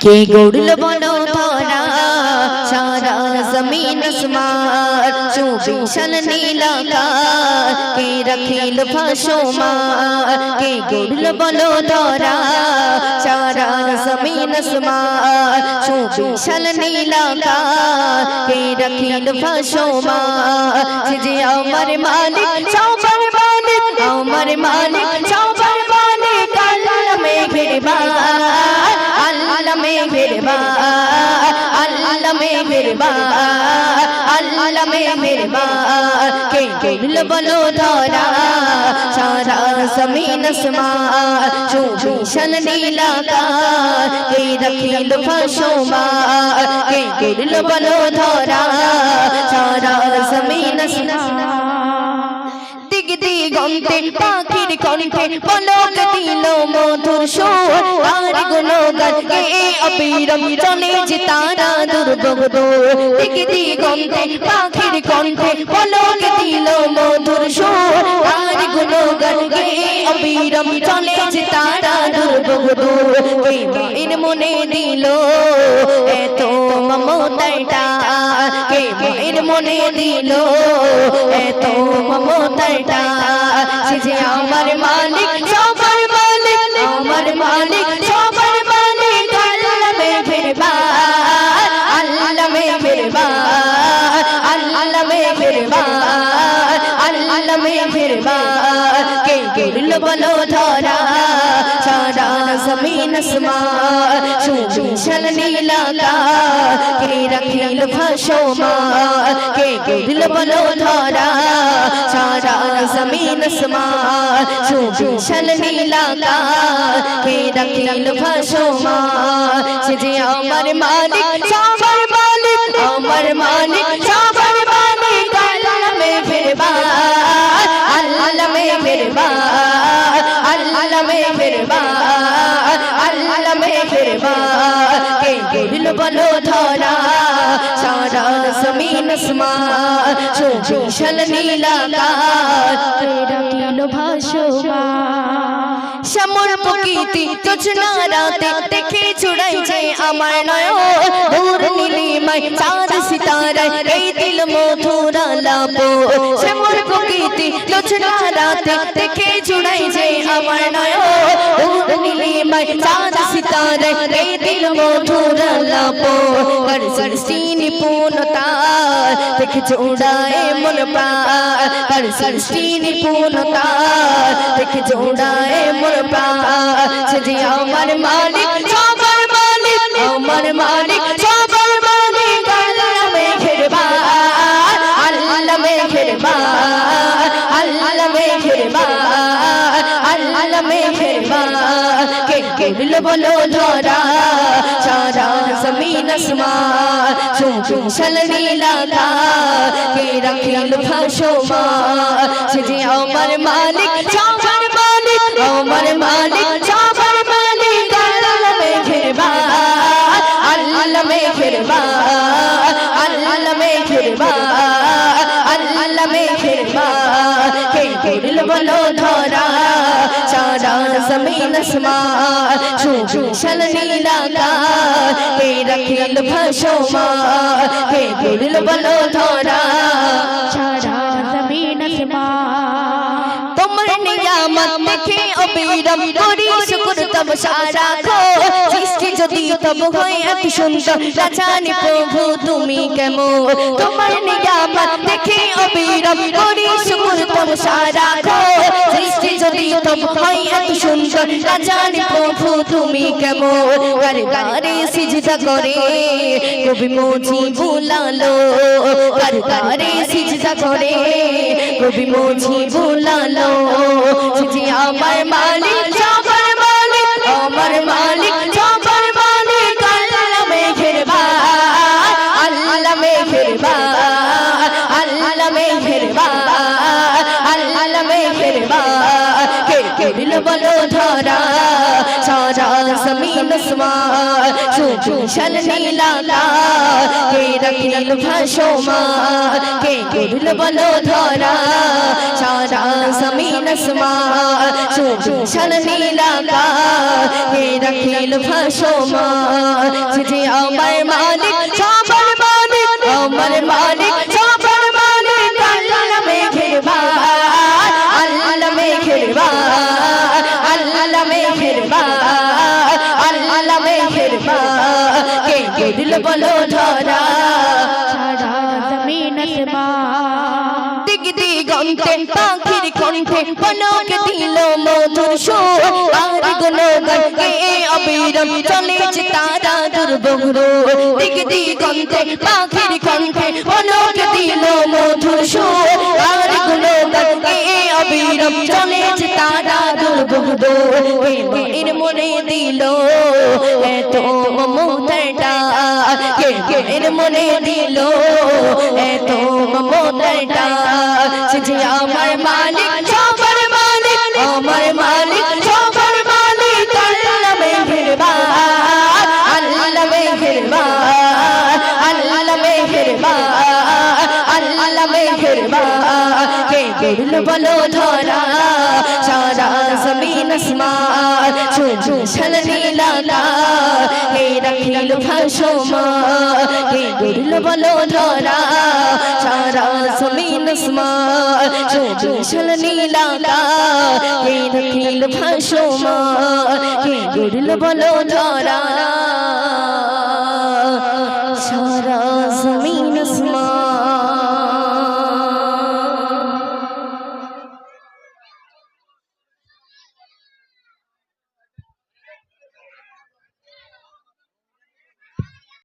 কে গড়ল বলো ধরা সারা জমিন আসমান সুবিশাল নীলাকার কে রাখিল ফাঁসোমার কে গড়ল বলো ধরা সারা জমিন আসমান সুবিশাল নীলাকার কে রাখিল ফাঁসোমার যে আমার মালিক কে কেবল বলো ধরা সারা জমিন আসমান সুবিশাল নীলাকার কে রাখিল ফাঁসোমার কে কেবল বলো ধরা সারা জমিন আসমান দিগ দিগন্তে পাখির কণ্ঠে পলক দিল মধুর সুর আর গুণগান গে অবিরম চলে যে তারা দুর্বগ দিগ দিগন্তে, পাখির কণ্ঠে পলক দিল মধুর সুর অবিরম চলে যে তারা দুর্বগ কে মায়ের মনে দিল, এত মমতাটা, কে মায়ের মনে দিল, এত মমতাটা যে আমার মালিক ধরা সারা জমিন আসমান সুবিশাল নীলাকার কে রাখিল ফাঁসোমার কে গেল বলো ধরা সারা জমিন আসমান সুবিশাল নীলাকার কে রাখিল ফাঁসোমার সে যে আমার মালিক জমিন আসমান সুবিশাল নীলাকার কে ভাসমান। শ্যামর প্রকৃতি যোজনা রাতে দেখে ছুড়াইছে আমার নয় ভোর নীলিমায় চাঁদ সিতারায়, এই দিল মধুরা লাপ শ্যামর প্রকৃতি যোজনা রাতে নীলিমায় চাঁদ সিতারায় এই দিল মধুরা লাপ কর সৃষ্টি নিপুণতা দেখে জোড়ায় মন প্রাণ কর সৃষ্টি নিপুণতা দেখে জোড়ায় মন প্রাণ সে যে আমার মালিক আল্লাহ মেঘের বার আল্লাহ মেঘের বার কেবল বলো ধরা সারা জমিন আসমান সুবিশাল নীলাকার কে রাখিল ফাঁসোমার সে যে আমার মালিক সবার মালিক আমার মালিক সবার মালিক আল্লাহ মেঘের বার আল্লাহ মেঘের বার আল্লাহ মেঘের বার আল্লাহ মেঘের বার কে কেবল বলো জমিন আসমান সুবিশাল নীলাকার কে রাখিল ভাসমান কে কেবল বলো ধরা সারা জমিন আসমান, তোমার নিয়ামত দেখে অবিরম করি, শুকুর তব সারা খো তব হয় এত সুন্দর। রাজানি প্রভু, তুমি কেমন? তোমার নিয়ামত দেখে অবিরম করি শুকুর তব সারা সৃষ্টি যদি তব হয় এত সুন্দর। রাজানি প্রভু, তুমি কেমন? গারে গারে সিজদা করে, কবি বুলালো। গারে সিজদা করে, কবি বুলালো। আমার মালিক দিল বলো ধরা সারা জমিন আসমান সুবিশাল নীলাকা কে রাখিল ভাসমান কে করল বলো ধরা সারা যে আমার মালিক বলো ধরা সারা জমিন আসমান। দিক পাখির কণ্ঠে পলক দিল মধুর সুর। আর গুণগান কে অবিরম চলেছে তারা দুর্বহর দিক দিগন্তে পাখির কণ্ঠে পলক দিল মধুর সুর। আর গুণগান কে অবিরম দুর্বহর এর মনে দিল এত মমতাটা কে এর মনে দিল এত মমতাটা যে আমার ধরা, সারা জমিন আসমান সুজুশল নীলাকা হে রাখিল ভাসমান কে গেল বলো ধরা, সারা জমিন আসমান সুজুশল নীলাকা হে রাখিল ভাসমান কে গেল বলো ধরা।